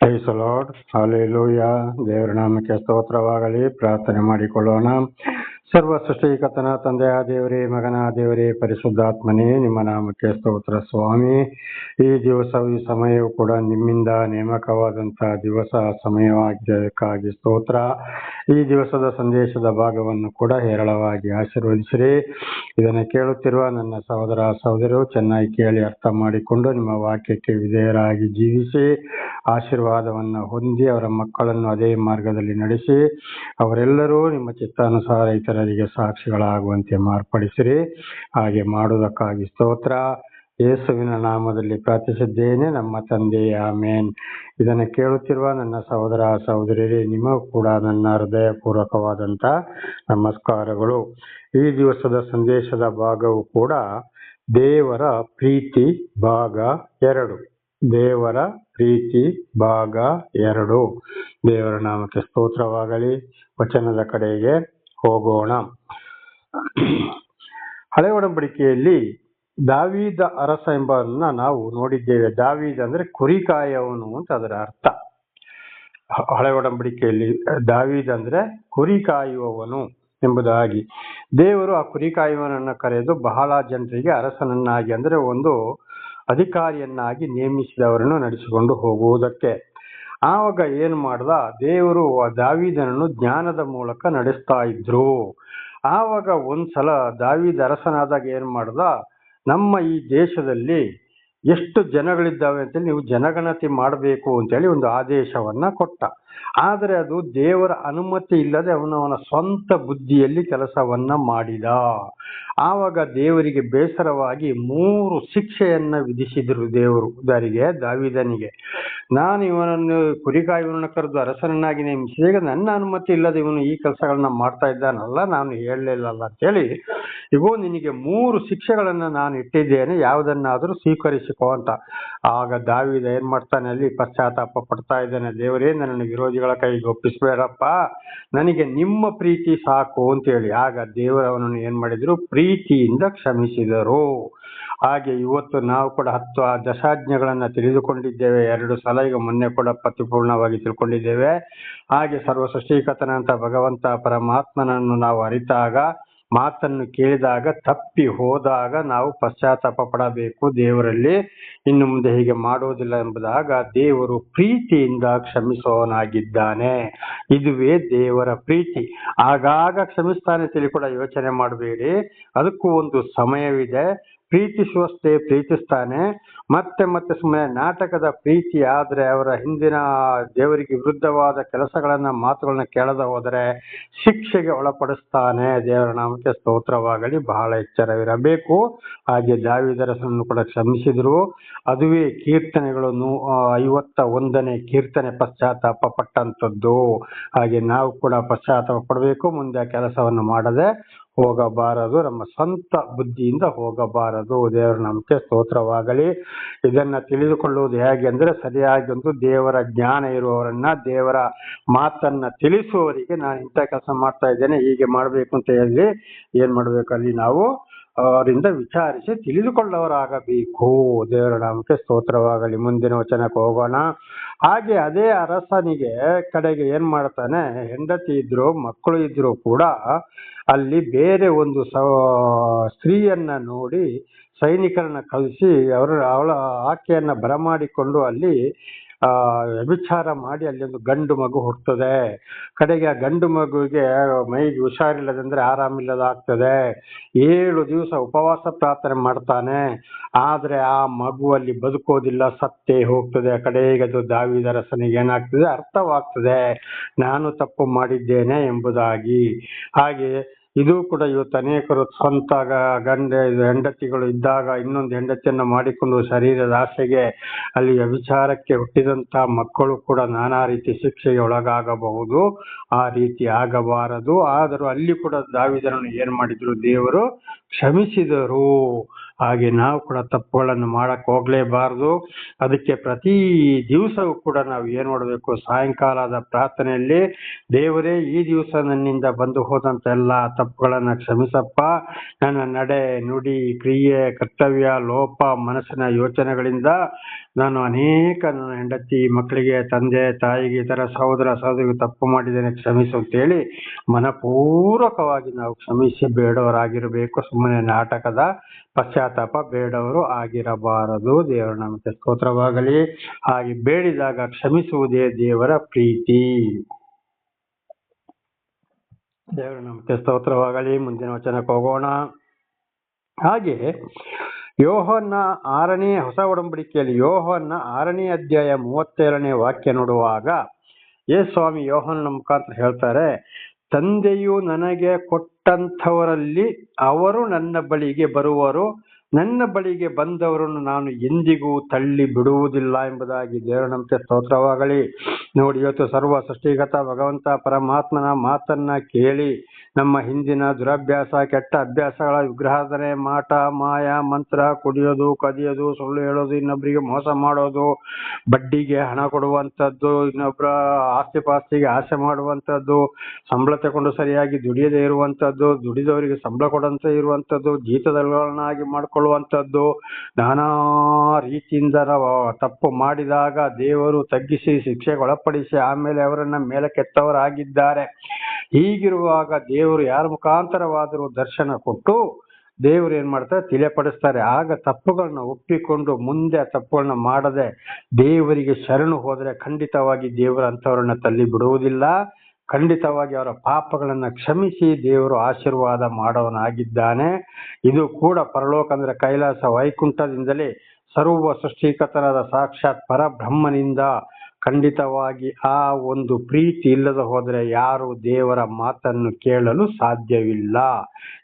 Price lord hallelujah ದೇವರ ನಾಮಕ್ಕೆ ಸ್ತೋತ್ರವಾಗಲಿ. ಪ್ರಾರ್ಥನೆ ಮಾಡಿಕೊಳ್ಳೋಣ. ಸರ್ವ ಸೃಷ್ಟಿಕರ್ತನ ತಂದೆಯ ದೇವರೇ, ಮಗನ, ದೇವರೇ, ಪರಿಶುದ್ಧಾತ್ಮನೇ, ನಿಮ್ಮ ನಾಮಕ್ಕೆ ಸ್ತೋತ್ರ ಸ್ವಾಮಿ. ಈ ದಿವಸ, ಈ ಸಮಯವು ಕೂಡ ನಿಮ್ಮಿಂದ ನೇಮಕವಾದಂತಹ ದಿವಸ ಸಮಯವಾಗಿದ್ದಕ್ಕಾಗಿ ಸ್ತೋತ್ರ. ಈ ದಿವಸದ ಸಂದೇಶದ ಭಾಗವನ್ನು ಕೂಡ ಹೇರಳವಾಗಿ ಆಶೀರ್ವದಿಸಿರಿ. ಇದನ್ನು ಕೇಳುತ್ತಿರುವ ನನ್ನ ಸಹೋದರ ಸಹೋದರರು ಚೆನ್ನಾಗಿ ಕೇಳಿ ಅರ್ಥ ಮಾಡಿಕೊಂಡು ನಿಮ್ಮ ವಾಕ್ಯಕ್ಕೆ ವಿಧೇಯರಾಗಿ ಜೀವಿಸಿ, ಆಶೀರ್ವಾದವನ್ನು ಹೊಂದಿ ಅವರ ಮಕ್ಕಳನ್ನು ಅದೇ ಮಾರ್ಗದಲ್ಲಿ ನಡೆಸಿ, ಅವರೆಲ್ಲರೂ ನಿಮ್ಮ ಚಿತ್ತಾನುಸಾರ ಇತರರಿಗೆ ಸಾಕ್ಷಿಗಳಾಗುವಂತೆ ಮಾರ್ಪಡಿಸಿರಿ. ಹಾಗೆ ಮಾಡುವುದಕ್ಕಾಗಿ ಸ್ತೋತ್ರ. ಯೇಸುವಿನ ನಾಮದಲ್ಲಿ ಪ್ರಾರ್ಥಿಸಿದ್ದೇನೆ. ನಮ್ಮ ತಂದೆಯ ಆಮೇನ್. ಇದನ್ನು ಕೇಳುತ್ತಿರುವ ನನ್ನ ಸಹೋದರ, ಸಹೋದರಿಯರೇ, ನಿಮಗೂ ಕೂಡ ನನ್ನ ಹೃದಯಪೂರ್ವಕವಾದಂಥ ನಮಸ್ಕಾರಗಳು. ಈ ದಿವಸದ ಸಂದೇಶದ ಭಾಗವು ಕೂಡ ದೇವರ ಪ್ರೀತಿ ಭಾಗ ಎರಡು. ದೇವರ ಪ್ರೀತಿ ಭಾಗ ಎರಡು. ದೇವರ ನಾಮಕ್ಕೆ ಸ್ತೋತ್ರವಾಗಲಿ. ವಚನದ ಕಡೆಗೆ ಹೋಗೋಣ. ಹಳೆ ಒಡಂಬಡಿಕೆಯಲ್ಲಿ ದಾವೀದ ಅರಸ ಎಂಬನ್ನ ನಾವು ನೋಡಿದ್ದೇವೆ. ದಾವೀದ್ ಅಂದ್ರೆ ಕುರಿ ಕಾಯವನು ಅಂತ ಅದರ ಅರ್ಥ. ಹಳೆ ಒಡಂಬಡಿಕೆಯಲ್ಲಿ ದಾವೀದ್ ಅಂದ್ರೆ ಕುರಿ ಕಾಯುವವನು ಎಂಬುದಾಗಿ. ದೇವರು ಆ ಕುರಿ ಕಾಯುವನನ್ನು ಕರೆದು ಬಹಳ ಜನರಿಗೆ ಅರಸನನ್ನಾಗಿ ಅಂದ್ರೆ ಒಂದು ಅಧಿಕಾರಿಯನ್ನಾಗಿ ನೇಮಿಸಿದವರನ್ನು ನಡೆಸಿಕೊಂಡು ಹೋಗುವುದಕ್ಕೆ. ಆವಾಗ ಏನು ಮಾಡ್ದ? ದೇವರು ಆ ದಾವೀದನನ್ನು ಜ್ಞಾನದ ಮೂಲಕ ನಡೆಸ್ತಾ ಇದ್ರು. ಆವಾಗ ಒಂದ್ಸಲ ದಾವೀದ ಅರಸನಾದಾಗ ಏನು ಮಾಡ್ದ? ನಮ್ಮ ಈ ದೇಶದಲ್ಲಿ ಎಷ್ಟು ಜನಗಳಿದ್ದಾವೆ ಅಂತೇಳಿ ನೀವು ಜನಗಣತಿ ಮಾಡಬೇಕು ಅಂತೇಳಿ ಒಂದು ಆದೇಶವನ್ನ ಕೊಟ್ಟ. ಆದರೆ ಅದು ದೇವರ ಅನುಮತಿ ಇಲ್ಲದೆ ಅವನವನ ಸ್ವಂತ ಬುದ್ಧಿಯಲ್ಲಿ ಕೆಲಸವನ್ನ ಮಾಡಿದ. ಆವಾಗ ದೇವರಿಗೆ ಬೇಸರವಾಗಿ ಮೂರು ಶಿಕ್ಷೆಯನ್ನ ವಿಧಿಸಿದರು ದೇವರು ದಾರಿಗೆ, ದಾವಿದನಿಗೆ. ನಾನು ಇವನನ್ನು ಕುರಿಕಾಯುವನನ್ನು ಕರೆದು ಅರಸನನ್ನಾಗಿ ನೇಮಿಸಿದೆ. ಈಗ ನನ್ನ ಅನುಮತಿ ಇಲ್ಲದೆ ಇವನು ಈ ಕೆಲಸಗಳನ್ನ ಮಾಡ್ತಾ ಇದ್ದಾನಲ್ಲ, ನಾನು ಹೇಳಲಿಲ್ಲಲ್ಲ ಅಂತೇಳಿ, ಇಗೋ, ನಿನಗೆ ಮೂರು ಶಿಕ್ಷೆಗಳನ್ನು ನಾನು ಇಟ್ಟಿದ್ದೇನೆ. ಯಾವುದನ್ನಾದರೂ ಸ್ವೀಕರಿಸಿಕೋ ಅಂತ. ಆಗ ದಾವಿದ ಏನ್ ಮಾಡ್ತಾನೆ? ಅಲ್ಲಿ ಪಶ್ಚಾತ್ತಾಪ ಪಡ್ತಾ ಇದ್ದಾನೆ. ದೇವರೇ, ನನ್ನ ವಿರೋಧಿಗಳ ಕೈಗೆ ಒಪ್ಪಿಸ್ಬೇಡಪ್ಪ. ನನಗೆ ನಿಮ್ಮ ಪ್ರೀತಿ ಸಾಕು ಅಂತ ಹೇಳಿ. ಆಗ ದೇವರವನನ್ನು ಏನ್ ಮಾಡಿದ್ರು? ಪ್ರೀತಿಯಿಂದ ಕ್ಷಮಿಸಿದರು. ಹಾಗೆ ಇವತ್ತು ನಾವು ಕೂಡ ಹತ್ತು ಆ ದಶಾಜ್ಞೆಗಳನ್ನ ತಿಳಿದುಕೊಂಡಿದ್ದೇವೆ. ಎರಡು ಸಲ ಈಗ ಮೊನ್ನೆ ಕೂಡ ಪ್ರತಿಪೂರ್ಣವಾಗಿ ತಿಳ್ಕೊಂಡಿದ್ದೇವೆ. ಹಾಗೆ ಸರ್ವ ಸೃಷ್ಟಿಕರ್ತನಂತ ಭಗವಂತ ಪರಮಾತ್ಮನನ್ನು ನಾವು ಅರಿತಾಗ ಮಾತನ್ನು ಕೇಳಿದಾಗ ತಪ್ಪಿ ಹೋದಾಗ ನಾವು ಪಶ್ಚಾತ್ತಾಪ ಪಡಬೇಕು. ದೇವರಲ್ಲಿ ಇನ್ನು ಮುಂದೆ ಹೀಗೆ ಮಾಡುವುದಿಲ್ಲ ಎಂಬುದಾಗ ದೇವರು ಪ್ರೀತಿಯಿಂದ ಕ್ಷಮಿಸುವವನಾಗಿದ್ದಾನೆ ಇದುವೇ ದೇವರ ಪ್ರೀತಿ. ಆಗಾಗ ಕ್ಷಮಿಸ್ತಾನೆ ತಿಳಿ ಕೂಡ ಯೋಚನೆ ಮಾಡಬೇಡಿ. ಅದಕ್ಕೂ ಒಂದು ಸಮಯವಿದೆ. ಪ್ರೀತಿಸುವಷ್ಟೇ ಪ್ರೀತಿಸ್ತಾನೆ. ಮತ್ತೆ ಮತ್ತೆ ಸುಮ್ಮನೆ ನಾಟಕದ ಪ್ರೀತಿ ಆದ್ರೆ ಅವರ ಹಿಂದಿನ ದೇವರಿಗೆ ವಿರುದ್ಧವಾದ ಕೆಲಸಗಳನ್ನ ಮಾತುಗಳನ್ನ ಕೇಳದ ಹೋದರೆ ಶಿಕ್ಷೆಗೆ ಒಳಪಡಿಸ್ತಾನೆ. ದೇವರ ನಾಮಕ್ಕೆ ಸ್ತೋತ್ರವಾಗಲಿ. ಬಹಳ ಎಚ್ಚರವಿರಬೇಕು. ಹಾಗೆ ದಾವಿದರಸನ್ನು ಕೂಡ ಕ್ಷಮಿಸಿದ್ರು. ಅದುವೇ ಕೀರ್ತನೆಗಳು ನೂ- ಐವತ್ತ ಒಂದನೇ ಕೀರ್ತನೆ ಪಶ್ಚಾತ್ತಾಪ ಪಟ್ಟಂತದ್ದು ಹಾಗೆ ನಾವು ಕೂಡ ಪಶ್ಚಾತ್ತಾಪ ಪಡಬೇಕು. ಮುಂದೆ ಕೆಲಸವನ್ನು ಮಾಡದೆ ಹೋಗಬಾರದು. ನಮ್ಮ ಸ್ವಂತ ಬುದ್ಧಿಯಿಂದ ಹೋಗಬಾರದು. ದೇವರ ನಂಬಿಕೆ ಸ್ತೋತ್ರವಾಗಲಿ. ಇದನ್ನ ತಿಳಿದುಕೊಳ್ಳುವುದು ಹೇಗೆ ಅಂದ್ರೆ ಸರಿಯಾಗಿ ಒಂದು ದೇವರ ಜ್ಞಾನ ಇರುವವರನ್ನ, ದೇವರ ಮಾತನ್ನ ತಿಳಿಸುವವರಿಗೆ ನಾನು ಇಂಥ ಕೆಲಸ ಮಾಡ್ತಾ ಇದ್ದೇನೆ, ಹೀಗೆ ಮಾಡಬೇಕು ಅಂತ ಹೇಳಿ ಏನ್ ಮಾಡ್ಬೇಕಲ್ಲಿ ನಾವು? ಅವರಿಂದ ವಿಚಾರಿಸಿ ತಿಳಿದುಕೊಳ್ಳವರಾಗಬೇಕು ದೇವರ ನಾಮಕ್ಕೆ ಸ್ತೋತ್ರವಾಗಲಿ, ಮುಂದಿನ ವಚನಕ್ಕೆ ಹೋಗೋಣ. ಹಾಗೆ ಅದೇ ಅರಸನಿಗೆ ಕಡೆಗೆ ಏನ್ ಮಾಡ್ತಾನೆ, ಹೆಂಡತಿ ಇದ್ರು ಮಕ್ಕಳು ಇದ್ರು ಕೂಡ ಅಲ್ಲಿ ಬೇರೆ ಒಂದು ಸ, ಸ್ತ್ರೀಯನ್ನ ನೋಡಿ ಸೈನಿಕರನ್ನ ಕಳಿಸಿ, ಅವರ, ಅವಳ ಆಕೆಯನ್ನ ಬರಮಾಡಿಕೊಂಡು ಅಲ್ಲಿ ವ್ಯಭಿಚಾರ ಮಾಡಿ ಅಲ್ಲಿ ಒಂದು ಗಂಡು ಮಗು ಹುಟ್ಟುತ್ತದೆ. ಕಡೆಗೆ ಆ ಗಂಡು ಮಗುವಿಗೆ ಮೈಗೆ ಹುಷಾರಿಲ್ಲದಂದ್ರೆ ಆರಾಮಿಲ್ಲದಾಗ್ತದೆ ಏಳು ದಿವಸ ಉಪವಾಸ ಪ್ರಾರ್ಥನೆ ಮಾಡ್ತಾನೆ. ಆದ್ರೆ ಆ ಮಗು ಅಲ್ಲಿ ಬದುಕೋದಿಲ್ಲ, ಸತ್ತೇ ಹೋಗ್ತದೆ. ಕಡೆಗೆ ಅದು ದಾವಿದರಸನಿಗೆ ಏನಾಗ್ತದೆ? ಅರ್ಥವಾಗ್ತದೆ. ನಾನು ತಪ್ಪು ಮಾಡಿದ್ದೇನೆ ಎಂಬುದಾಗಿ. ಹಾಗೆ ಇದು ಕೂಡ ಇವತ್ತು ಅನೇಕರು ಸ್ವಂತ ಗಂಡ, ಹೆಂಡತಿಗಳು ಇದ್ದಾಗ ಇನ್ನೊಂದು ಹೆಂಡತಿಯನ್ನು ಮಾಡಿಕೊಂಡು ಶರೀರದ ಆಸೆಗೆ ಅಲ್ಲಿ ವ್ಯಭಿಚಾರಕ್ಕೆ ಹುಟ್ಟಿದಂತ ಮಕ್ಕಳು ಕೂಡ ನಾನಾ ರೀತಿ ಶಿಕ್ಷೆಗೆ ಒಳಗಾಗಬಹುದು. ಆ ರೀತಿ ಆಗಬಾರದು. ಆದರೂ ಅಲ್ಲಿ ಕೂಡ ದಾವಿದರನ್ನು ಏನ್ ಮಾಡಿದ್ರು? ದೇವರು ಕ್ಷಮಿಸಿದರು. ಹಾಗೆ ನಾವು ಕೂಡ ತಪ್ಪುಗಳನ್ನು ಮಾಡಕ್ ಹೋಗ್ಲೇಬಾರದು. ಅದಕ್ಕೆ ಪ್ರತಿ ದಿವಸವೂ ಕೂಡ ನಾವು ಏನ್ ಮಾಡಬೇಕು? ಸಾಯಂಕಾಲದ ಪ್ರಾರ್ಥನೆಯಲ್ಲಿ, ದೇವರೇ, ಈ ದಿವಸ ನನ್ನಿಂದ ಬಂದು ಹೋದಂತ ಎಲ್ಲ ತಪ್ಪುಗಳನ್ನ ಕ್ಷಮಿಸಪ್ಪ. ನನ್ನ ನಡೆ, ನುಡಿ, ಕ್ರಿಯೆ, ಕರ್ತವ್ಯ, ಲೋಪ, ಮನಸ್ಸಿನ ಯೋಚನೆಗಳಿಂದ ನಾನು ಅನೇಕ ನನ್ನ ಹೆಂಡತಿ, ಮಕ್ಕಳಿಗೆ, ತಂದೆ, ತಾಯಿಗೆ, ಇತರ ಸಹೋದರ ಸಹೋದರಿಗೆ ತಪ್ಪು ಮಾಡಿದ್ದೇನೆ ಕ್ಷಮಿಸು ಅಂತೇಳಿ ಮನಪೂರ್ವಕವಾಗಿ ನಾವು ಕ್ಷಮಿಸಿ ಬೇಡವರಾಗಿರಬೇಕು. ಸುಮ್ಮನೆ ನಾಟಕದ ಪಶ್ಚಾತ್ತಾಪ ಬೇಡವರು ಆಗಿರಬಾರದು. ದೇವರ ನಾಮಕ್ಕೆ ಸ್ತೋತ್ರವಾಗಲಿ. ಹಾಗೆ ಬೇಡಿದಾಗ ಕ್ಷಮಿಸುವುದೇ ದೇವರ ಪ್ರೀತಿ. ದೇವರ ನಾಮಕ್ಕೆ ಸ್ತೋತ್ರವಾಗಲಿ. ಮುಂದಿನ ವಚನಕ್ಕೆ ಹೋಗೋಣ. ಹಾಗೆ ಯೋಹನ್ನ ಆರನೇ ಹೊಸ ಒಡಂಬಡಿಕೆಯಲ್ಲಿ ಯೋಹನ್ನ ಆರನೇ ಅಧ್ಯಾಯ ಮೂವತ್ತೇಳನೇ ವಾಕ್ಯ ನೋಡುವಾಗ ಏ ಸ್ವಾಮಿ ಯೋಹನ್ನ ಮುಖಾಂತರ ಹೇಳ್ತಾರೆ, ತಂದೆಯು ನನಗೆ ಕೊಟ್ಟಂಥವರಲ್ಲಿ ಅವರು ನನ್ನ ಬಳಿಗೆ ಬರುವರು ನನ್ನ ಬಳಿಗೆ ಬಂದವರನ್ನು ನಾನು ಎಂದಿಗೂ ತಳ್ಳಿ ಬಿಡುವುದಿಲ್ಲ ಎಂಬುದಾಗಿ ದೇವರ ನಂಬಿಕೆ ಸ್ತೋತ್ರವಾಗಲಿ. ನೋಡಿ, ಇವತ್ತು ಸರ್ವ ಸೃಷ್ಟಿಗತ ಭಗವಂತ ಪರಮಾತ್ಮನ ಮಾತನ್ನ ಕೇಳಿ, ನಮ್ಮ ಹಿಂದಿನ ದುರಭ್ಯಾಸ, ಕೆಟ್ಟ ಅಭ್ಯಾಸಗಳ ವಿಗ್ರಹಾಧನೆ ಮಾಟ, ಮಾಯ, ಮಂತ್ರ, ಕುಡಿಯೋದು, ಕದಿಯೋದು, ಸುಳ್ಳು ಹೇಳೋದು ಇನ್ನೊಬ್ಬರಿಗೆ ಮೋಸ ಮಾಡೋದು, ಬಡ್ಡಿಗೆ ಹಣ ಕೊಡುವಂಥದ್ದು ಇನ್ನೊಬ್ಬರ ಆಸ್ತಿ ಪಾಸ್ತಿಗೆ ಆಸೆ ಮಾಡುವಂಥದ್ದು, ಸಂಬಳ ತಗೊಂಡು ಸರಿಯಾಗಿ ದುಡಿಯದೇ ಇರುವಂಥದ್ದು, ದುಡಿದವರಿಗೆ ಸಂಬಳ ಕೊಡಂತೆ ಇರುವಂಥದ್ದು ಜೀತದಗಳನ್ನಾಗಿ ಮಾಡಿಕೊಳ್ಳುವಂಥದ್ದು ನಾನಾ ರೀತಿಯಿಂದ ನಾವು ತಪ್ಪು ಮಾಡಿದಾಗ ದೇವರು ತಗ್ಗಿಸಿ ಶಿಕ್ಷೆಗೆ ಒಳಪಡಿಸಿ ಆಮೇಲೆ ಅವರನ್ನ ಮೇಲಕ್ಕೆತ್ತವರಾಗಿದ್ದಾರೆ. ಹೀಗಿರುವಾಗ ದೇವರು ಯಾರ ಮುಖಾಂತರವಾದರೂ ದರ್ಶನ ಕೊಟ್ಟು ದೇವರು ಏನ್ ಮಾಡ್ತಾರೆ? ತಿಳಿಯಪಡಿಸ್ತಾರೆ. ಆಗ ತಪ್ಪುಗಳನ್ನ ಒಪ್ಪಿಕೊಂಡು ಮುಂದೆ ಆ ತಪ್ಪುಗಳನ್ನ ಮಾಡದೆ ದೇವರಿಗೆ ಶರಣು ಹೋದರೆ ಖಂಡಿತವಾಗಿ ದೇವರು ಅಂತವ್ರನ್ನ ತಳ್ಳಿ ಬಿಡುವುದಿಲ್ಲ ಖಂಡಿತವಾಗಿ ಅವರ ಪಾಪಗಳನ್ನು ಕ್ಷಮಿಸಿ ದೇವರು ಆಶೀರ್ವಾದ ಮಾಡೋನಾಗಿದ್ದಾನೆ ಇದು ಕೂಡ ಪರಲೋಕ ಅಂದರೆ ಕೈಲಾಸ ವೈಕುಂಠದಿಂದಲೇ ಸರ್ವ ಸೃಷ್ಟಿಕರ್ತನಾದ ಸಾಕ್ಷಾತ್ ಪರಬ್ರಹ್ಮನಿಂದ ಖಂಡಿತವಾಗಿ ಆ ಒಂದು ಪ್ರೀತಿ ಇಲ್ಲದ ಹೋದರೆ ಯಾರು ದೇವರ ಮಾತನ್ನು ಕೇಳಲು ಸಾಧ್ಯವಿಲ್ಲ.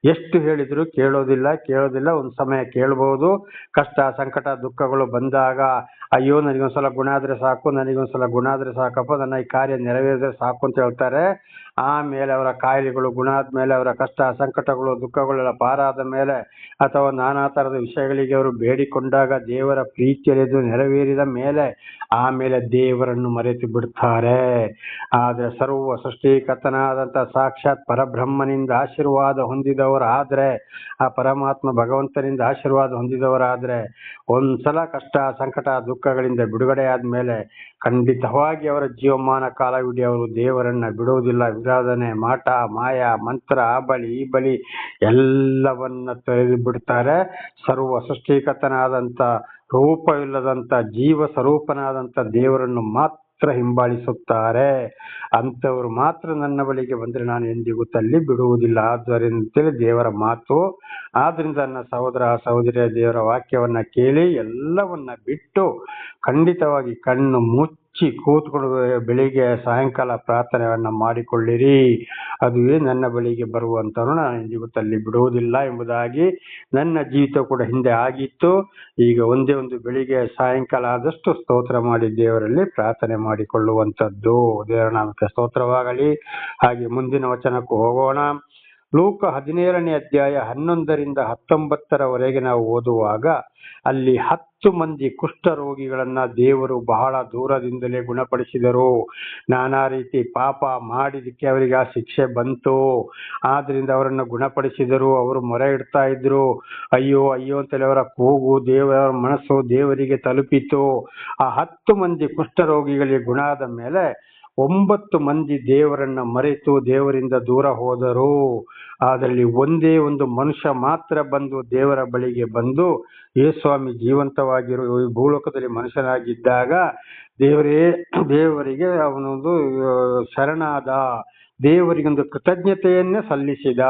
ಎಷ್ಟು ಹೇಳಿದರೂ ಕೇಳೋದಿಲ್ಲ ಕೇಳೋದಿಲ್ಲ, ಒಂದು ಸಮಯ ಕೇಳಬಹುದು ಕಷ್ಟ, ಸಂಕಟ, ದುಃಖಗಳು ಬಂದಾಗ, ಅಯ್ಯೋ, ನನಗೊಂದ್ಸಲ ಗುಣ ಆದರೆ ಸಾಕು, ನನಗೊಂದ್ಸಲ ಗುಣ ಆದರೆ ಸಾಕಪ್ಪ, ನನ್ನ ಈ ಕಾರ್ಯ ನೆರವೇರಿದ್ರೆ ಸಾಕು ಅಂತ ಹೇಳ್ತಾರೆ. ಆಮೇಲೆ ಅವರ ಕಾಯಿಲೆಗಳು ಗುಣ ಆದಮೇಲೆ ಅವರ ಕಷ್ಟ, ಸಂಕಟಗಳು, ದುಃಖಗಳೆಲ್ಲ ಪಾರಾದ ಮೇಲೆ ಅಥವಾ ನಾನಾ ಥರದ ವಿಷಯಗಳಿಗೆ ಅವರು ಬೇಡಿಕೊಂಡಾಗ ದೇವರ ಪ್ರೀತಿಯಲ್ಲಿ ನೆರವೇರಿದ ಮೇಲೆ, ಆಮೇಲೆ ದೇವರನ್ನು ಮರೆತು ಬಿಡ್ತಾರೆ ಆದ್ರೆ ಸರ್ವ ಸೃಷ್ಟಿಕರ್ತನಾದಂತ ಸಾಕ್ಷಾತ್ ಪರಬ್ರಹ್ಮನಿಂದ ಆಶೀರ್ವಾದ ಹೊಂದಿದವರಾದ್ರೆ, ಆ ಪರಮಾತ್ಮ ಭಗವಂತನಿಂದ ಆಶೀರ್ವಾದ ಹೊಂದಿದವರಾದ್ರೆ, ಒಂದ್ಸಲ ಕಷ್ಟ, ಸಂಕಟ, ದುಃಖಗಳಿಂದ ಬಿಡುಗಡೆ ಆದ್ಮೇಲೆ ಖಂಡಿತವಾಗಿ ಅವರ ಜೀವಮಾನ ಕಾಲವಿಡೀ ಅವರು ದೇವರನ್ನ ಬಿಡುವುದಿಲ್ಲ. ವಿರಾಧನೆ, ಮಾಟ, ಮಾಯ, ಮಂತ್ರ, ಆ ಬಲಿ, ಈ ಬಲಿ ಎಲ್ಲವನ್ನ ತೊರೆದು ಬಿಡ್ತಾರೆ. ಸರ್ವ ಸೃಷ್ಟಿಕರ್ತನಾದಂತ ರೂಪವಿಲ್ಲದಂತ ಜೀವ ಸ್ವರೂಪನಾದಂಥ ದೇವರನ್ನು ಮಾತ್ರ ಹಿಂಬಾಲಿಸುತ್ತಾರೆ. ಅಂಥವರು ಮಾತ್ರ ನನ್ನ ಬಳಿಗೆ ಬಂದರೆ ನಾನು ಎಂದಿಗೂ ತಲ್ಲಿ ಬಿಡುವುದಿಲ್ಲ. ಆದ್ದರಿಂದಲೇ ದೇವರ ಮಾತು ಆದ್ದರಿಂದ ನನ್ನ ಸಹೋದರ ಸಹೋದರಿಯ ದೇವರ ವಾಕ್ಯವನ್ನು ಕೇಳಿ ಎಲ್ಲವನ್ನ ಬಿಟ್ಟು ಖಂಡಿತವಾಗಿ ಕಣ್ಣು ಮುಚ್ಚಿ ಕೂತ್ಕೊಂಡು ಬೆಳಿಗ್ಗೆ ಸಾಯಂಕಾಲ ಪ್ರಾರ್ಥನೆಯನ್ನು ಮಾಡಿಕೊಳ್ಳಿರಿ. ಅದುವೇ ನನ್ನ ಬಳಿಗೆ ಬರುವಂತನು ನಾನು ಇವತ್ತಲ್ಲಿ ತಲ್ಲಿ ಬಿಡುವುದಿಲ್ಲ ಎಂಬುದಾಗಿ ನನ್ನ ಜೀವಿತ ಕೂಡ ಹಿಂದೆ ಆಗಿತ್ತು. ಈಗ ಒಂದೇ ಒಂದು ಬೆಳಿಗ್ಗೆ ಸಾಯಂಕಾಲ ಆದಷ್ಟು ಸ್ತೋತ್ರ ಮಾಡಿ ದೇವರಲ್ಲಿ ಪ್ರಾರ್ಥನೆ ಮಾಡಿಕೊಳ್ಳುವಂಥದ್ದು ದೇವರ ನಾಮಕ್ಕೆ ಸ್ತೋತ್ರವಾಗಲಿ. ಹಾಗೆ ಮುಂದಿನ ವಚನಕ್ಕೂ ಹೋಗೋಣ. ಲೂಕ ಹದಿನೇಳನೇ ಅಧ್ಯಾಯ ಹನ್ನೊಂದರಿಂದ ಹತ್ತೊಂಬತ್ತರವರೆಗೆ ನಾವು ಓದುವಾಗ ಅಲ್ಲಿ ಹತ್ತು ಮಂದಿ ಕುಷ್ಠರೋಗಿಗಳನ್ನ ದೇವರು ಬಹಳ ದೂರದಿಂದಲೇ ಗುಣಪಡಿಸಿದರು. ನಾನಾ ರೀತಿ ಪಾಪ ಮಾಡಿದಕ್ಕೆ ಅವರಿಗೆ ಆ ಶಿಕ್ಷೆ ಬಂತು. ಆದ್ರಿಂದ ಅವರನ್ನು ಗುಣಪಡಿಸಿದರು. ಅವರು ಮೊರೆ ಇಡ್ತಾ ಇದ್ರು. ಅಯ್ಯೋ ಅಯ್ಯೋ ಅಂತೇಳಿ ಅವರ ಕೂಗು ದೇವರ ಮನಸ್ಸು ದೇವರಿಗೆ ತಲುಪಿತು. ಆ ಹತ್ತು ಮಂದಿ ಕುಷ್ಠರೋಗಿಗಳಿಗೆ ಗುಣ ಆದ ಮೇಲೆ ಒಂಬತ್ತು ಮಂದಿ ದೇವರನ್ನ ಮರೆತು ದೇವರಿಂದ ದೂರ ಹೋದರು. ಅದರಲ್ಲಿ ಒಂದೇ ಒಂದು ಮನುಷ್ಯ ಮಾತ್ರ ಬಂದು ದೇವರ ಬಳಿಗೆ ಬಂದು ಯೇಸ್ವಾಮಿ ಜೀವಂತವಾಗಿರುವ ಈ ಭೂಲೋಕದಲ್ಲಿ ಮನುಷ್ಯನಾಗಿದ್ದಾಗ ದೇವರೇ, ದೇವರಿಗೆ ಅವನೊಂದು ಶರಣಾದ, ದೇವರಿಗೊಂದು ಕೃತಜ್ಞತೆಯನ್ನೇ ಸಲ್ಲಿಸಿದ.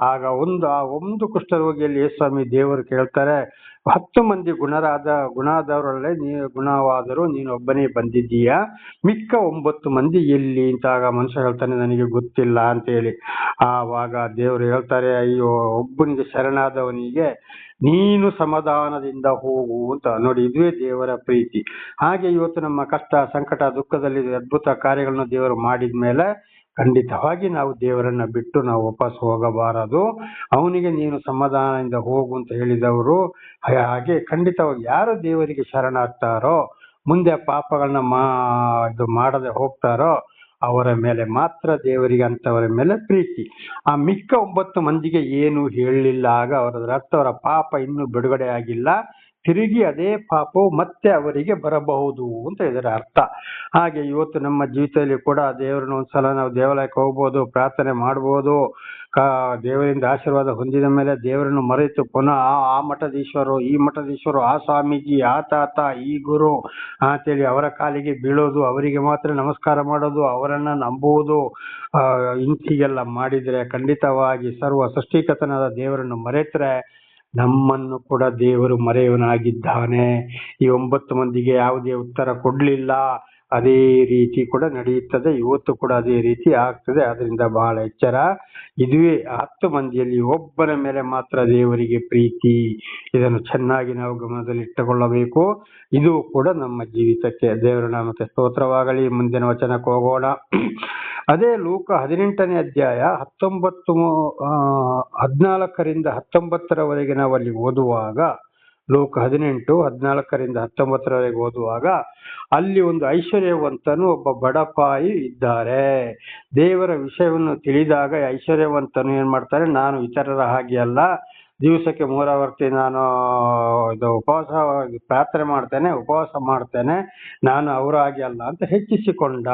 ಆಗ ಒಂದು, ಆ ಒಂದು ಕುಷ್ಠರೋಗಿಯಲ್ಲಿ ಯೇಸ್ವಾಮಿ ದೇವರು ಕೇಳ್ತಾರೆ, ಹತ್ತು ಮಂದಿ ಗುಣರಾದ, ಗುಣಾದವರಲ್ಲೇ ನೀ, ಗುಣವಾದರೂ ನೀನು ಒಬ್ಬನೇ ಬಂದಿದ್ದೀಯಾ, ಮಿಕ್ಕ ಒಂಬತ್ತು ಮಂದಿ ಎಲ್ಲಿ ಅಂತ ಆಗ ಮನುಷ್ಯ ಹೇಳ್ತಾನೆ, ನನಗೆ ಗೊತ್ತಿಲ್ಲ ಅಂತೇಳಿ ಆವಾಗ ದೇವರು ಹೇಳ್ತಾರೆ, ಅಯ್ಯೋ, ಒಬ್ಬನಿಗೆ ಶರಣಾದವನಿಗೆ ನೀನು ಸಮಾಧಾನದಿಂದ ಹೋಗು ಅಂತ. ನೋಡಿ, ಇದುವೇ ದೇವರ ಪ್ರೀತಿ. ಹಾಗೆ ಇವತ್ತು ನಮ್ಮ ಕಷ್ಟ, ಸಂಕಟ, ದುಃಖದಲ್ಲಿ ಅದ್ಭುತ ಕಾರ್ಯಗಳನ್ನು ದೇವರು ಮಾಡಿದ ಮೇಲೆ ಖಂಡಿತವಾಗಿ ನಾವು ದೇವರನ್ನ ಬಿಟ್ಟು ನಾವು ವಾಪಸ್ ಹೋಗಬಾರದು. ಅವನಿಗೆ ನೀನು ಸಮಾಧಾನದಿಂದ ಹೋಗು ಅಂತ ಹೇಳಿದವರು, ಹಾಗೆ ಖಂಡಿತವಾಗಿ ಯಾರು ದೇವರಿಗೆ ಶರಣಾಗ್ತಾರೋ, ಮುಂದೆ ಪಾಪಗಳನ್ನ ಮಾ, ಇದು ಮಾಡದೆ ಹೋಗ್ತಾರೋ, ಅವರ ಮೇಲೆ ಮಾತ್ರ ದೇವರಿಗೆ ಅಂತವರ ಮೇಲೆ ಪ್ರೀತಿ. ಆ ಮಿಕ್ಕ ಒಂಬತ್ತು ಮಂದಿಗೆ ಏನು ಹೇಳಲಿಲ್ಲ, ಆಗ ಅವರ ಅರ್ಥ ಅವರ ಪಾಪ ಇನ್ನೂ ಬಿಡುಗಡೆ ಆಗಿಲ್ಲ. ತಿರುಗಿ ಅದೇ ಪಾಪವು ಮತ್ತೆ ಅವರಿಗೆ ಬರಬಹುದು ಅಂತ ಇದರ ಅರ್ಥ. ಹಾಗೆ ಇವತ್ತು ನಮ್ಮ ಜೀವಿತದಲ್ಲಿ ಕೂಡ ದೇವರನ್ನ ಒಂದ್ಸಲ ನಾವು ದೇವಾಲಯಕ್ಕೆ ಹೋಗ್ಬೋದು, ಪ್ರಾರ್ಥನೆ ಮಾಡ್ಬೋದು, ಕಾ ದೇವರಿಂದ ಆಶೀರ್ವಾದ ಹೊಂದಿದ ಮೇಲೆ ದೇವರನ್ನು ಮರೆತು ಪುನಃ ಆ ಮಠದೀಶ್ವರು ಈ ಮಠದೀಶ್ವರು ಆ ಸ್ವಾಮೀಜಿ, ಆ ತಾತ, ಈ ಗುರು ಅಂತೇಳಿ ಅವರ ಕಾಲಿಗೆ ಬೀಳೋದು, ಅವರಿಗೆ ಮಾತ್ರ ನಮಸ್ಕಾರ ಮಾಡೋದು, ಅವರನ್ನ ನಂಬುವುದು ಇಂತಿಗೆಲ್ಲ ಮಾಡಿದರೆ ಖಂಡಿತವಾಗಿ ಸರ್ವ ಸೃಷ್ಟಿಕತನಾದ ದೇವರನ್ನು ಮರೆತರೆ. ನಮ್ಮನ್ನು ಕೂಡ ದೇವರು ಮರೆಯವನಾಗಿದ್ದಾನೆ. ಈ ಒಂಬತ್ತು ಮಂದಿಗೆ ಯಾವುದೇ ಉತ್ತರ ಕೊಡ್ಲಿಲ್ಲ. ಅದೇ ರೀತಿ ಕೂಡ ನಡೆಯುತ್ತದೆ. ಇವತ್ತು ಕೂಡ ಅದೇ ರೀತಿ ಆಗ್ತದೆ. ಅದರಿಂದ ಬಹಳ ಎಚ್ಚರ. ಇದುವೇ ಹತ್ತು ಮಂದಿಯಲ್ಲಿ ಒಬ್ಬರ ಮೇಲೆ ಮಾತ್ರ ದೇವರಿಗೆ ಪ್ರೀತಿ. ಇದನ್ನು ಚೆನ್ನಾಗಿ ನಾವು ಗಮನದಲ್ಲಿಟ್ಟುಕೊಳ್ಳಬೇಕು. ಇದು ಕೂಡ ನಮ್ಮ ಜೀವಿತಕ್ಕೆ ದೇವರ ನಾಮಕ್ಕೆ ಸ್ತೋತ್ರವಾಗಲಿ. ಮುಂದಿನ ವಚನಕ್ಕೆ ಹೋಗೋಣ. ಅದೇ ಲೋಕ ಹದಿನೆಂಟನೇ ಅಧ್ಯಾಯ ಹತ್ತೊಂಬತ್ತು ಹದಿನಾಲ್ಕರಿಂದ ಹತ್ತೊಂಬತ್ತರವರೆಗೆ ನಾವು ಅಲ್ಲಿ ಓದುವಾಗ ಲೋಕ ಹದಿನೆಂಟು, ಹದಿನಾಲ್ಕರಿಂದ ಹತ್ತೊಂಬತ್ತರವರೆಗೆ ಓದುವಾಗ ಅಲ್ಲಿ ಒಂದು ಐಶ್ವರ್ಯವಂತನು ಒಬ್ಬ ಬಡಪಾಯಿ ಇದ್ದಾರೆ. ದೇವರ ವಿಷಯವನ್ನು ತಿಳಿದಾಗ ಐಶ್ವರ್ಯವಂತನು ಏನ್ ಮಾಡ್ತಾರೆ ನಾನು ಇತರರ ಹಾಗೆ ಅಲ್ಲ, ದಿವಸಕ್ಕೆ ಮೂರಾವರ್ತಿ ನಾನು, ಇದು ಉಪವಾಸ ಪ್ರಾರ್ಥನೆ ಮಾಡ್ತೇನೆ, ಉಪವಾಸ ಮಾಡ್ತೇನೆ, ನಾನು ಅವರ ಹಾಗೆ ಅಲ್ಲ ಅಂತ ಹೆಚ್ಚಿಸಿಕೊಂಡ.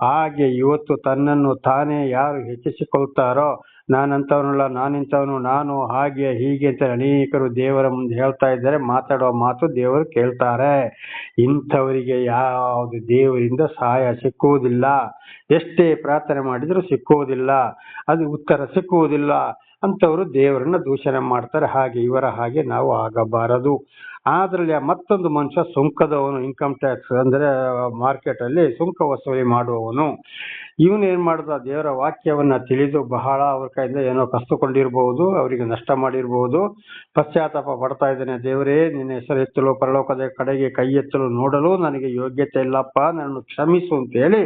ಹಾಗೆ ಇವತ್ತು ತನ್ನನ್ನು ತಾನೇ ಯಾರು ಹೆಚ್ಚಿಸಿಕೊಳ್ತಾರೋ ನಾನಂತವನಲ್ಲ ನಾನಿಂಥವನು ನಾನು ಹಾಗೆ ಹೀಗೆ ಅಂತ ಅನೇಕರು ದೇವರ ಮುಂದೆ ಹೇಳ್ತಾ ಇದ್ದಾರೆ, ಮಾತಾಡುವ ಮಾತು ದೇವರು ಕೇಳ್ತಾರೆ. ಇಂಥವರಿಗೆ ಯಾವುದು ದೇವರಿಂದ ಸಹಾಯ ಸಿಕ್ಕುವುದಿಲ್ಲ. ಎಷ್ಟೇ ಪ್ರಾರ್ಥನೆ ಮಾಡಿದರೂ ಸಿಕ್ಕುವುದಿಲ್ಲ. ಅದು ಉತ್ತರ ಸಿಕ್ಕುವುದಿಲ್ಲ ಅಂಥವರು ದೇವರನ್ನ ದೂಷಣೆ ಮಾಡ್ತಾರೆ. ಹಾಗೆ ಇವರ ಹಾಗೆ ನಾವು ಆಗಬಾರದು. ಅದರಲ್ಲಿ ಮತ್ತೊಂದು ಮನುಷ್ಯ ಸುಂಕದವನು ಇನ್ಕಮ್ ಟ್ಯಾಕ್ಸ್ ಅಂದ್ರೆ ಮಾರ್ಕೆಟ್ ಅಲ್ಲಿ ಸುಂಕ ವಸೂಲಿ ಮಾಡುವವನು. ಇವನು ಏನ್ ಮಾಡ್ದ ದೇವರ ವಾಕ್ಯವನ್ನ ತಿಳಿದು ಬಹಳ ಅವ್ರ ಕೈಯಿಂದ ಏನೋ ಕಷ್ಟಕೊಂಡಿರ್ಬಹುದು ಅವರಿಗೆ ನಷ್ಟ ಮಾಡಿರ್ಬಹುದು ಪಶ್ಚಾತ್ತಾಪ ಪಡ್ತಾ ಇದ್ದಾನೆ, ದೇವರೇ, ನಿನ್ನ ಹೆಸರು ಎತ್ತಲು, ಪರಲೋಕದ ಕಡೆಗೆ ಕೈ ಎತ್ತಲು ನೋಡಲು ನನಗೆ ಯೋಗ್ಯತೆ ಇಲ್ಲಪ್ಪ, ನನ್ನನ್ನು ಕ್ಷಮಿಸು ಅಂತ ಹೇಳಿ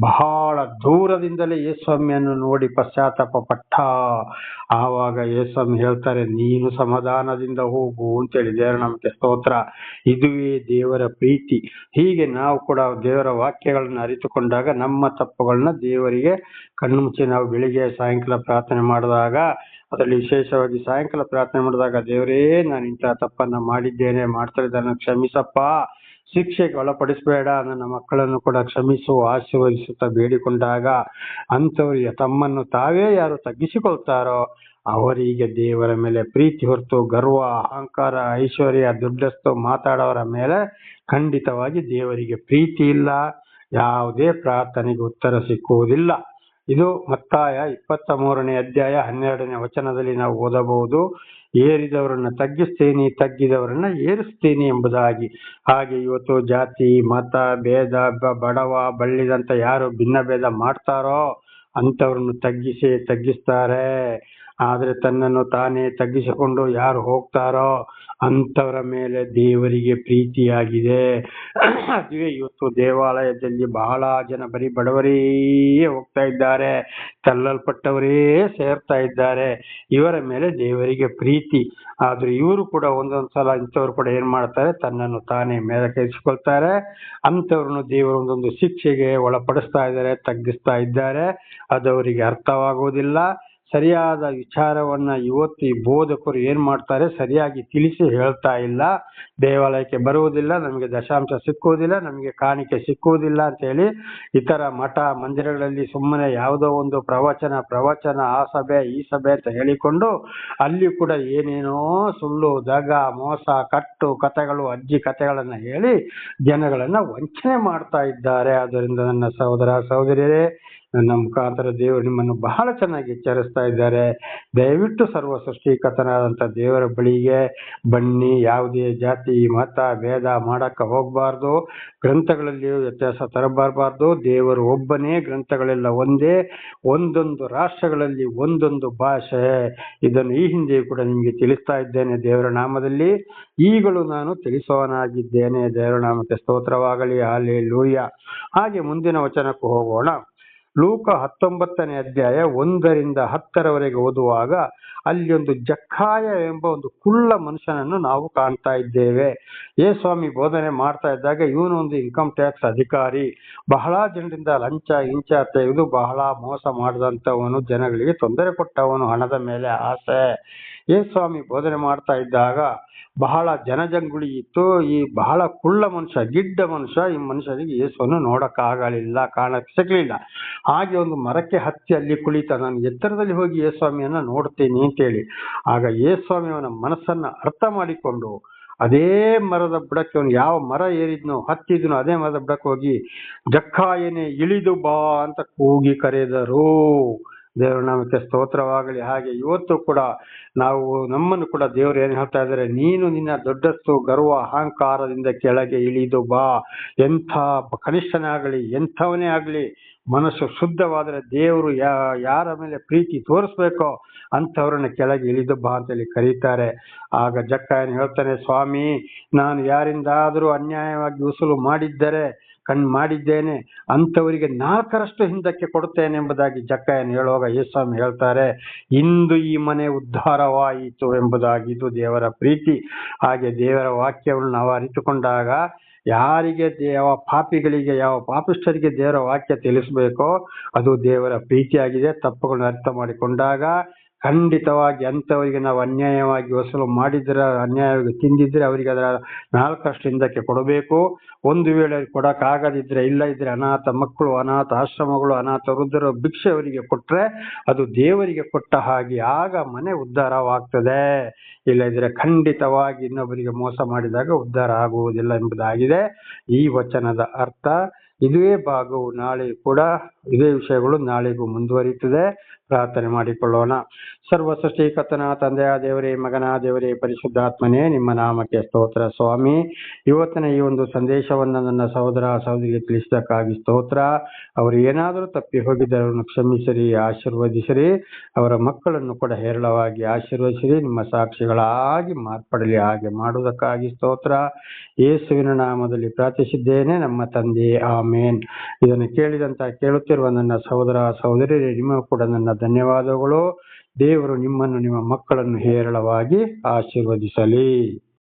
ಬಹಳ ದೂರದಿಂದಲೇ ಯೇಸ್ವಾಮಿಯನ್ನು ನೋಡಿ ಪಶ್ಚಾತ್ತಾಪ ಪಟ್ಟ. ಆವಾಗ ಯೇಸ್ವಾಮಿ ಹೇಳ್ತಾರೆ, ನೀನು ಸಮಾಧಾನದಿಂದ ಹೋಗು ಅಂತೇಳಿ ದೇವರ ನಮಗೆ ಸ್ತೋತ್ರ. ಇದುವೇ ದೇವರ ಪ್ರೀತಿ. ಹೀಗೆ ನಾವು ಕೂಡ ದೇವರ ವಾಕ್ಯಗಳನ್ನು ಅರಿತುಕೊಂಡಾಗ ನಮ್ಮ ತಪ್ಪುಗಳನ್ನ ದೇವರಿಗೆ ಕಣ್ಣು ಮುಚ್ಚಿ ನಾವು ಬೆಳಿಗ್ಗೆ ಸಾಯಂಕಾಲ ಪ್ರಾರ್ಥನೆ ಮಾಡಿದಾಗ, ಅದರಲ್ಲಿ ವಿಶೇಷವಾಗಿ ಸಾಯಂಕಾಲ ಪ್ರಾರ್ಥನೆ ಮಾಡಿದಾಗ, ದೇವರೇ, ನಾನು ಇಂಥ ತಪ್ಪನ್ನ ಮಾಡಿದ್ದೇನೆ, ಮಾಡ್ತಾ ಇದ್ದಾನೆ, ಕ್ಷಮಿಸಪ್ಪ. ಶಿಕ್ಷೆಗೆ ಒಳಪಡಿಸಬೇಡ, ನನ್ನ ಮಕ್ಕಳನ್ನು ಕೂಡ ಕ್ಷಮಿಸು ಆಶೀರ್ವದಿಸುತ್ತಾ ಬೇಡಿಕೊಂಡಾಗ ಅಂಥವರಿಗೆ ತಮ್ಮನ್ನು ತಾವೇ ಯಾರು ತಗ್ಗಿಸಿಕೊಳ್ತಾರೋ, ಅವರಿಗೆ ದೇವರ ಮೇಲೆ ಪ್ರೀತಿ ಹೊರತು, ಗರ್ವ, ಅಹಂಕಾರ, ಐಶ್ವರ್ಯ ದುಡ್ಡಸ್ತು ಮಾತಾಡೋರ ಮೇಲೆ ಖಂಡಿತವಾಗಿ ದೇವರಿಗೆ ಪ್ರೀತಿ ಇಲ್ಲ. ಯಾವುದೇ ಪ್ರಾರ್ಥನೆಗೆ ಉತ್ತರ ಸಿಕ್ಕುವುದಿಲ್ಲ. ಇದು ಮತ್ತಾಯ ಇಪ್ಪತ್ತ ಮೂರನೇ ಅಧ್ಯಾಯ ಹನ್ನೆರಡನೇ ವಚನದಲ್ಲಿ ನಾವು ಓದಬಹುದು. ಏರಿದವರನ್ನ ತಗ್ಗಿಸ್ತೀನಿ, ತಗ್ಗಿದವರನ್ನ ಏರಿಸ್ತೀನಿ ಎಂಬುದಾಗಿ. ಹಾಗೆ ಇವತ್ತು ಜಾತಿ, ಮತ, ಭೇದ ಬಡವ, ಬಳ್ಳಿದಂತ ಯಾರು ಭಿನ್ನ ಭೇದ ಮಾಡ್ತಾರೋ ಅಂಥವ್ರನ್ನು ತಗ್ಗಿಸಿ, ತಗ್ಗಿಸ್ತಾರೆ. ಆದ್ರೆ ತನ್ನನ್ನು ತಾನೇ ತಗ್ಗಿಸಿಕೊಂಡು ಯಾರು ಹೋಗ್ತಾರೋ ಅಂಥವರ ಮೇಲೆ ದೇವರಿಗೆ ಪ್ರೀತಿಯಾಗಿದೆ. ಅದುವೇ ಇವತ್ತು ದೇವಾಲಯದಲ್ಲಿ ಬಹಳ ಜನ ಬರೀ ಬಡವರೇ ಹೋಗ್ತಾ ಇದ್ದಾರೆ, ತಳ್ಳಲ್ಪಟ್ಟವರೇ ಸೇರ್ತಾ ಇದ್ದಾರೆ. ಇವರ ಮೇಲೆ ದೇವರಿಗೆ ಪ್ರೀತಿ. ಆದ್ರೆ ಇವರು ಕೂಡ ಒಂದೊಂದು ಸಲ ಇಂಥವ್ರು ಕೂಡ ಏನ್ ಮಾಡ್ತಾರೆ, ತನ್ನನ್ನು ತಾನೇ ಮೇಲಕ್ಕೆರಿಸಿಕೊಳ್ತಾರೆ ಅಂಥವ್ರನ್ನು ದೇವರು ಒಂದೊಂದು ಶಿಕ್ಷೆಗೆ ಒಳಪಡಿಸ್ತಾ ಇದ್ದಾರೆ, ತಗ್ಗಿಸ್ತಾ ಇದ್ದಾರೆ. ಅದು ಅವರಿಗೆ ಅರ್ಥವಾಗುವುದಿಲ್ಲ. ಸರಿಯಾದ ವಿಚಾರವನ್ನ ಇವತ್ತು ಈ ಬೋಧಕರು ಏನ್ ಮಾಡ್ತಾರೆ ಸರಿಯಾಗಿ ತಿಳಿಸಿ ಹೇಳ್ತಾ ಇಲ್ಲ. ದೇವಾಲಯಕ್ಕೆ ಬರುವುದಿಲ್ಲ, ನಮಗೆ ದಶಾಂಶ ಸಿಕ್ಕುವುದಿಲ್ಲ, ನಮಗೆ ಕಾಣಿಕೆ ಸಿಕ್ಕುವುದಿಲ್ಲ ಅಂತ ಹೇಳಿ ಇತರ ಮಠ ಮಂದಿರಗಳಲ್ಲಿ ಸುಮ್ಮನೆ ಯಾವುದೋ ಒಂದು ಪ್ರವಚನ ಪ್ರವಚನ, ಆ ಸಭೆ, ಈ ಸಭೆ ಅಂತ ಹೇಳಿಕೊಂಡು ಅಲ್ಲಿ ಕೂಡ ಏನೇನೋ ಸುಳ್ಳು, ದಗ, ಮೋಸ, ಕಟ್ಟು ಕಥೆಗಳು, ಅಜ್ಜಿ ಕಥೆಗಳನ್ನ ಹೇಳಿ ಜನಗಳನ್ನ ವಂಚನೆ ಮಾಡ್ತಾ ಇದ್ದಾರೆ. ಆದ್ದರಿಂದ ನನ್ನ ಸಹೋದರ, ಸಹೋದರಿಯರೇ ನನ್ನ ಮುಖಾಂತರ ದೇವರು ನಿಮ್ಮನ್ನು ಬಹಳ ಚೆನ್ನಾಗಿ ಎಚ್ಚರಿಸ್ತಾ ಇದ್ದಾರೆ. ದಯವಿಟ್ಟು ಸರ್ವ ಸೃಷ್ಟಿಕರ್ತನಾದಂಥ ದೇವರ ಬಳಿಗೆ ಬನ್ನಿ. ಯಾವುದೇ ಜಾತಿ, ಮತ, ಭೇದ ಮಾಡಕ್ಕೆ ಹೋಗಬಾರ್ದು. ಗ್ರಂಥಗಳಲ್ಲಿಯೂ ವ್ಯತ್ಯಾಸ ತರಬಾರಬಾರ್ದು. ದೇವರು ಒಬ್ಬನೇ, ಗ್ರಂಥಗಳೆಲ್ಲ ಒಂದೇ. ಒಂದೊಂದು ರಾಷ್ಟ್ರಗಳಲ್ಲಿ ಒಂದೊಂದು ಭಾಷೆ. ಇದನ್ನು ಈ ಹಿಂದೆ ಕೂಡ ನಿಮಗೆ ತಿಳಿಸ್ತಾ ಇದ್ದೇನೆ ದೇವರ ನಾಮದಲ್ಲಿ. ಈಗಲೂ ನಾನು ತಿಳಿಸೋನಾಗಿದ್ದೇನೆ ದೇವರ ನಾಮಕ್ಕೆ ಸ್ತೋತ್ರವಾಗಲಿ. ಹಾಲೆ ಲೂಯ ಹಾಗೆ ಮುಂದಿನ ವಚನಕ್ಕೆ ಹೋಗೋಣ. ಲೂಕ ಹತ್ತೊಂಬತ್ತನೇ ಅಧ್ಯಾಯ ಒಂದರಿಂದ ಹತ್ತರವರೆಗೆ ಓದುವಾಗ ಅಲ್ಲಿ ಒಂದು ಜಕ್ಕಾಯ ಎಂಬ ಒಂದು ಕುಳ್ಳ ಮನುಷ್ಯನನ್ನು ನಾವು ಕಾಣ್ತಾ ಇದ್ದೇವೆ. ಏ ಸ್ವಾಮಿ, ಬೋಧನೆ ಮಾಡ್ತಾ ಇದ್ದಾಗ ಇವನು ಒಂದು ಇನ್ಕಮ್ ಟ್ಯಾಕ್ಸ್ ಅಧಿಕಾರಿ. ಬಹಳ ಜನರಿಂದ ಲಂಚ ಇಂಚ ತೆಗೆದು ಬಹಳ ಮೋಸ ಮಾಡಿದಂಥವನು, ಜನಗಳಿಗೆ ತೊಂದರೆ ಕೊಟ್ಟವನು, ಹಣದ ಮೇಲೆ ಆಸೆ. ಯೇಸ್ವಾಮಿ ಬೋಧನೆ ಮಾಡ್ತಾ ಇದ್ದಾಗ ಬಹಳ ಜನಜಂಗುಳಿ ಇತ್ತು. ಈ ಬಹಳ ಕುಳ್ಳ ಮನುಷ್ಯ, ಗಿಡ್ಡ ಮನುಷ್ಯ, ಈ ಮನುಷ್ಯನಿಗೆ ಯೇಸುವನ್ನು ನೋಡಕ್ಕಾಗಲಿಲ್ಲ ಕಾಣಕ್ಕೆ ಸಿಗಲಿಲ್ಲ. ಹಾಗೆ ಒಂದು ಮರಕ್ಕೆ ಹತ್ತಿ ಅಲ್ಲಿ ಕುಳಿತ ನಾನು ಎತ್ತರದಲ್ಲಿ ಹೋಗಿ ಯೇಸ್ವಾಮಿಯನ್ನ ನೋಡ್ತೀನಿ ಅಂತೇಳಿ. ಆಗ ಯೇಸ್ವಾಮಿ ಅವನ ಮನಸ್ಸನ್ನ ಅರ್ಥ ಮಾಡಿಕೊಂಡು ಅದೇ ಮರದ ಬುಡಕ್ಕೆ ಅವನು ಯಾವ ಮರ ಏರಿದ್ನೋ, ಹತ್ತಿದ್ನೋ, ಅದೇ ಮರದ ಬುಡಕ್ಕೆ ಹೋಗಿ ಜಕ್ಕಾಯನೆ ಇಳಿದು ಬಾ ಅಂತ ಕೂಗಿ ಕರೆದರು. ದೇವರ ನಾಮಕ್ಕೆ ಸ್ತೋತ್ರವಾಗಲಿ. ಹಾಗೆ ಇವತ್ತು ಕೂಡ ನಾವು ನಮ್ಮನ್ನು ಕೂಡ ದೇವರು ಏನು ಹೇಳ್ತಾ ಇದ್ದಾರೆ, ನೀನು ನಿನ್ನ ದೊಡ್ಡಸ್ತು ಗರ್ವ, ಅಹಂಕಾರದಿಂದ ಕೆಳಗೆ ಇಳಿದು ಬಾ. ಎಂಥ ಕನಿಷ್ಠನಾಗಲಿ, ಎಂಥವನೇ ಆಗಲಿ, ಮನಸ್ಸು ಶುದ್ಧವಾದರೆ ದೇವರು ಯಾರ ಮೇಲೆ ಪ್ರೀತಿ ತೋರಿಸ್ಬೇಕೋ ಅಂಥವ್ರನ್ನ ಕೆಳಗೆ ಇಳಿದು ಬಾ ಅಂತೇಳಿ ಕರೀತಾರೆ. ಆಗ ಜಕ್ಕ ಏನು ಹೇಳ್ತಾನೆ, ಸ್ವಾಮಿ, ನಾನು ಯಾರಿಂದಾದರೂ ಅನ್ಯಾಯವಾಗಿ ಉಸುಲು ಮಾಡಿದ್ದರೆ ಕಣ್ ಮಾಡಿದ್ದೇನೆ, ಅಂಥವರಿಗೆ ನಾಲ್ಕರಷ್ಟು ಹಿಂದಕ್ಕೆ ಕೊಡುತ್ತೇನೆ ಎಂಬುದಾಗಿ ಜಕ್ಕಯ್ಯನ ಹೇಳುವಾಗ ಯೇಸ್ವಾಮಿ ಹೇಳ್ತಾರೆ, ಇಂದು ಈ ಮನೆ ಉದ್ಧಾರವಾಯಿತು ಎಂಬುದಾಗಿ ಇದು ದೇವರ ಪ್ರೀತಿ. ಹಾಗೆ ದೇವರ ವಾಕ್ಯವನ್ನು ನಾವು ಅರಿತುಕೊಂಡಾಗ ಯಾರಿಗೆ ಯಾವ ಪಾಪಿಗಳಿಗೆ, ಯಾವ ಪಾಪಿಷ್ಠರಿಗೆ ದೇವರ ವಾಕ್ಯ ತಿಳಿಸಬೇಕೋ ಅದು ದೇವರ ಪ್ರೀತಿಯಾಗಿದೆ. ತಪ್ಪುಗಳನ್ನು ಅರ್ಥ ಮಾಡಿಕೊಂಡಾಗ ಖಂಡಿತವಾಗಿ ಅಂಥವರಿಗೆ ನಾವು ಅನ್ಯಾಯವಾಗಿ ವಸೂಲು ಮಾಡಿದ್ರೆ, ಅನ್ಯಾಯವಾಗಿ ತಿಂದಿದ್ರೆ ಅವರಿಗೆ ಅದರ ನಾಲ್ಕಷ್ಟು ಹಿಂದಕ್ಕೆ ಕೊಡಬೇಕು. ಒಂದು ವೇಳೆ ಕೊಡೋಕ್ಕಾಗದಿದ್ರೆ ಇಲ್ಲ ಇದ್ರೆ ಅನಾಥ ಮಕ್ಕಳು, ಅನಾಥ ಆಶ್ರಮಗಳು, ಅನಾಥ ವೃದ್ಧರು ಭಿಕ್ಷೆ ಅವರಿಗೆ ಕೊಟ್ಟರೆ ಅದು ದೇವರಿಗೆ ಕೊಟ್ಟ ಹಾಗೆ ಆಗ ಮನೆ ಉದ್ಧಾರವಾಗ್ತದೆ. ಇಲ್ಲದಿದ್ರೆ ಖಂಡಿತವಾಗಿ ಇನ್ನೊಬ್ಬರಿಗೆ ಮೋಸ ಮಾಡಿದಾಗ ಉದ್ಧಾರ ಆಗುವುದಿಲ್ಲ ಎಂಬುದಾಗಿದೆ ಈ ವಚನದ ಅರ್ಥ. ಇದುವೇ ಭಾಗವು ನಾಳೆ ಕೂಡ ಇದೇ ವಿಷಯಗಳು ನಾಳೆಗೂ ಮುಂದುವರಿಯುತ್ತದೆ. ಪ್ರಾರ್ಥನೆ ಮಾಡಿಕೊಳ್ಳೋಣ. ಸರ್ವ ಸೃಷ್ಟಿಕರ್ತನ ತಂದೆಯ ದೇವರೇ, ಮಗನ ದೇವರೇ, ಪರಿಶುದ್ಧಾತ್ಮನೇ, ನಿಮ್ಮ ನಾಮಕ್ಕೆ ಸ್ತೋತ್ರ ಸ್ವಾಮಿ. ಇವತ್ತಿನ ಈ ಒಂದು ಸಂದೇಶವನ್ನು ನನ್ನ ಸಹೋದರ ಸಹೋದರಿಗೆ ತಿಳಿಸಿದಕ್ಕಾಗಿ ಸ್ತೋತ್ರ. ಅವರು ಏನಾದರೂ ತಪ್ಪಿ ಹೋಗಿದ್ದರನ್ನು ಕ್ಷಮಿಸಿರಿ, ಆಶೀರ್ವದಿಸಿರಿ. ಅವರ ಮಕ್ಕಳನ್ನು ಕೂಡ ಹೇರಳವಾಗಿ ಆಶೀರ್ವದಿಸಿರಿ. ನಿಮ್ಮ ಸಾಕ್ಷಿಗಳಾಗಿ ಮಾರ್ಪಡಲಿ, ಹಾಗೆ ಮಾಡುವುದಕ್ಕಾಗಿ ಸ್ತೋತ್ರ. ಯೇಸುವಿನ ನಾಮದಲ್ಲಿ ಪ್ರಾರ್ಥಿಸಿದ್ದೇನೆ, ನಮ್ಮ ತಂದೆ, ಆಮೇನ್. ಇದನ್ನು ಕೇಳಿದಂತ ಕೇಳುತ್ತಿರುವ ನನ್ನ ಸಹೋದರ ಸಹೋದರಿ ನಿಮ್ಮ ಕೂಡ ನನ್ನ ಧನ್ಯವಾದಗಳು. ದೇವರು ನಿಮ್ಮನ್ನು ನಿಮ್ಮ ಮಕ್ಕಳನ್ನು ಹೇರಳವಾಗಿ ಆಶೀರ್ವದಿಸಲಿ.